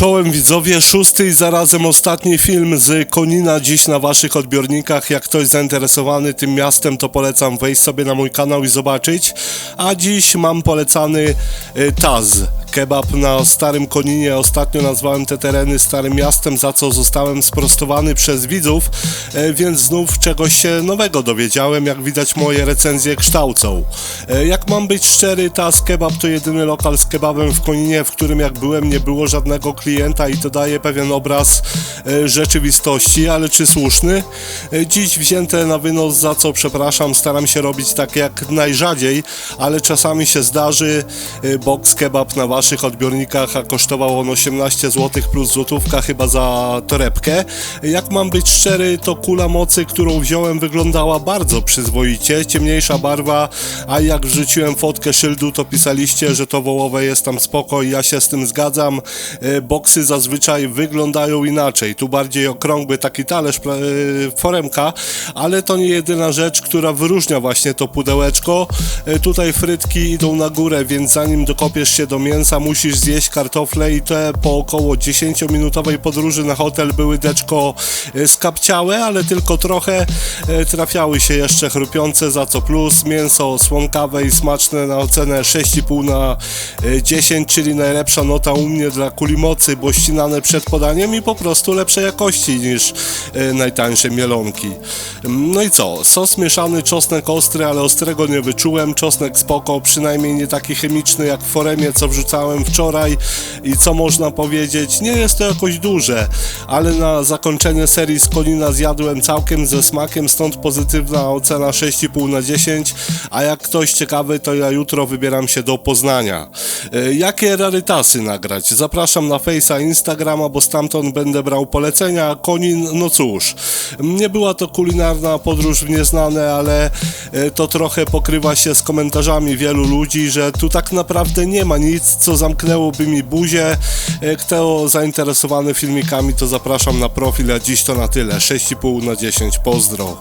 Czołem widzowie, szósty i zarazem ostatni film z Konina dziś na waszych odbiornikach. Jak ktoś zainteresowany tym miastem, to polecam wejść sobie na mój kanał i zobaczyć. A dziś mam polecany y, Taz. Kebab na Starym Koninie. Ostatnio nazwałem te tereny Starym Miastem, za co zostałem sprostowany przez widzów, e, więc znów czegoś się nowego dowiedziałem. Jak widać moje recenzje kształcą. E, Jak mam być szczery, Taz Kebab to jedyny lokal z kebabem w Koninie, w którym jak byłem nie było żadnego klienta i to daje pewien obraz e, rzeczywistości, ale czy słuszny? Dziś wzięte na wynos, za co przepraszam, staram się robić tak jak najrzadziej, ale czasami się zdarzy. Box kebab na waszych odbiornikach, a kosztował on 18 zł plus złotówka chyba za torebkę. Jak mam być szczery, to kula mocy, którą wziąłem wyglądała bardzo przyzwoicie, ciemniejsza barwa, a jak wrzuciłem fotkę szyldu, to pisaliście, że to wołowe jest tam spoko i ja się z tym zgadzam. E, Boksy zazwyczaj wyglądają inaczej, tu bardziej okrągły taki talerz, e, foremka, ale to nie jedyna rzecz, która wyróżnia właśnie to pudełeczko. E, Tutaj frytki idą na górę, więc zanim dokopiesz się do mięsa, musisz zjeść kartofle i te po około 10-minutowej podróży na hotel były deczko e, skapciałe, ale tylko trochę e, trafiały się jeszcze chrupiące, za co plus. Mięso słonkawe i smaczne na ocenę 6,5 na e, 10, czyli najlepsza nota u mnie dla kuli mocy, bo ścinane przed podaniem i po prostu lepszej jakości niż e, najtańsze mielonki. No i co? Sos mieszany, czosnek ostry, ale ostrego nie wyczułem. Czosnek spoko, przynajmniej nie taki chemiczny jak w foremie, co wrzucałem wczoraj. I co można powiedzieć? Nie jest to jakoś duże, ale na zakończenie serii z Konina zjadłem całkiem ze smakiem, stąd pozytywna ocena 6,5 na 10. A jak ktoś ciekawy, to ja jutro wybieram się do Poznania. E, Jakie rarytasy nagrać? Zapraszam na Face'a, Instagrama, bo stamtąd będę brał polecenia. Konin, no cóż, nie była to kulinarna podróż w nieznane, ale e, to trochę pokrywa się z komentarzami wielu ludzi, że tu tak naprawdę nie ma nic, co zamknęłoby mi buzię. E, Kto zainteresowany filmikami, to zapraszam na profil, a dziś to na tyle. 6,5 na 10, pozdro.